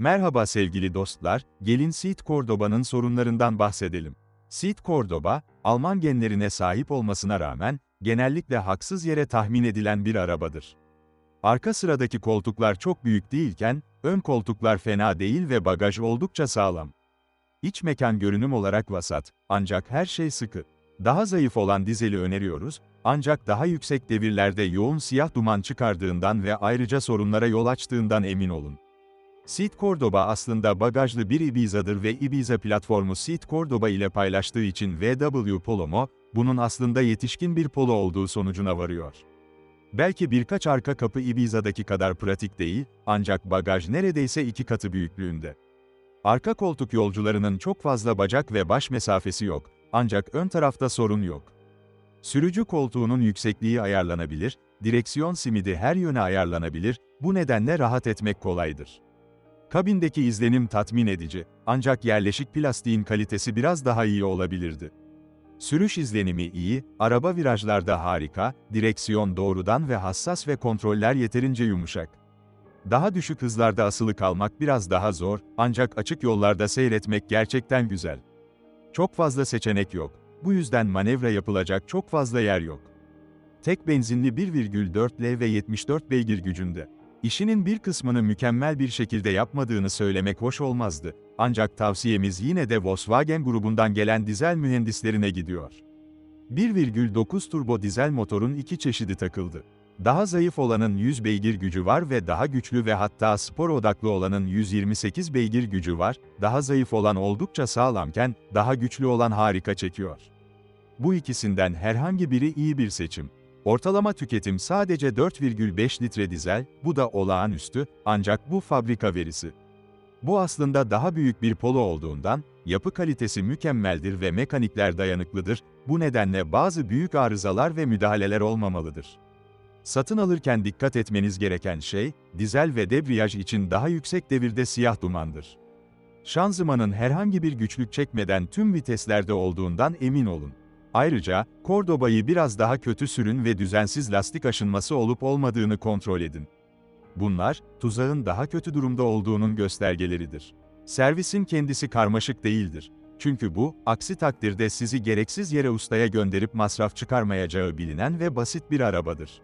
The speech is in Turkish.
Merhaba sevgili dostlar, gelin Seat Cordoba'nın sorunlarından bahsedelim. Seat Cordoba, Alman genlerine sahip olmasına rağmen, genellikle haksız yere tahmin edilen bir arabadır. Arka sıradaki koltuklar çok büyük değilken, ön koltuklar fena değil ve bagaj oldukça sağlam. İç mekan görünüm olarak vasat, ancak her şey sıkı. Daha zayıf olan dizeli öneriyoruz, ancak daha yüksek devirlerde yoğun siyah duman çıkardığından ve ayrıca sorunlara yol açtığından emin olun. Seat Cordoba aslında bagajlı bir Ibiza'dır ve Ibiza platformu Seat Cordoba ile paylaştığı için VW Polo bunun aslında yetişkin bir polo olduğu sonucuna varıyor. Belki birkaç arka kapı Ibiza'daki kadar pratik değil, ancak bagaj neredeyse iki katı büyüklüğünde. Arka koltuk yolcularının çok fazla bacak ve baş mesafesi yok, ancak ön tarafta sorun yok. Sürücü koltuğunun yüksekliği ayarlanabilir, direksiyon simidi her yöne ayarlanabilir, bu nedenle rahat etmek kolaydır. Kabindeki izlenim tatmin edici, ancak yerleşik plastiğin kalitesi biraz daha iyi olabilirdi. Sürüş izlenimi iyi, araba virajlarda harika, direksiyon doğrudan ve hassas ve kontroller yeterince yumuşak. Daha düşük hızlarda asılı kalmak biraz daha zor, ancak açık yollarda seyretmek gerçekten güzel. Çok fazla seçenek yok. Bu yüzden manevra yapılacak çok fazla yer yok. Tek benzinli 1,4 L ve 74 beygir gücünde. İşinin bir kısmını mükemmel bir şekilde yapmadığını söylemek hoş olmazdı. Ancak tavsiyemiz yine de Volkswagen grubundan gelen dizel mühendislerine gidiyor. 1,9 turbo dizel motorun iki çeşidi takıldı. Daha zayıf olanın 100 beygir gücü var ve daha güçlü ve hatta spor odaklı olanın 128 beygir gücü var, daha zayıf olan oldukça sağlamken, daha güçlü olan harika çekiyor. Bu ikisinden herhangi biri iyi bir seçim. Ortalama tüketim sadece 4,5 litre dizel, bu da olağanüstü, ancak bu fabrika verisi. Bu aslında daha büyük bir polo olduğundan, yapı kalitesi mükemmeldir ve mekanikler dayanıklıdır, bu nedenle bazı büyük arızalar ve müdahaleler olmamalıdır. Satın alırken dikkat etmeniz gereken şey, dizel ve debriyaj için daha yüksek devirde siyah dumandır. Şanzımanın herhangi bir güçlük çekmeden tüm viteslerde olduğundan emin olun. Ayrıca, Cordoba'yı biraz daha kötü sürün ve düzensiz lastik aşınması olup olmadığını kontrol edin. Bunlar, tuzağın daha kötü durumda olduğunun göstergeleridir. Servisin kendisi karmaşık değildir. Çünkü bu, aksi takdirde sizi gereksiz yere ustaya gönderip masraf çıkarmayacağı bilinen ve basit bir arabadır.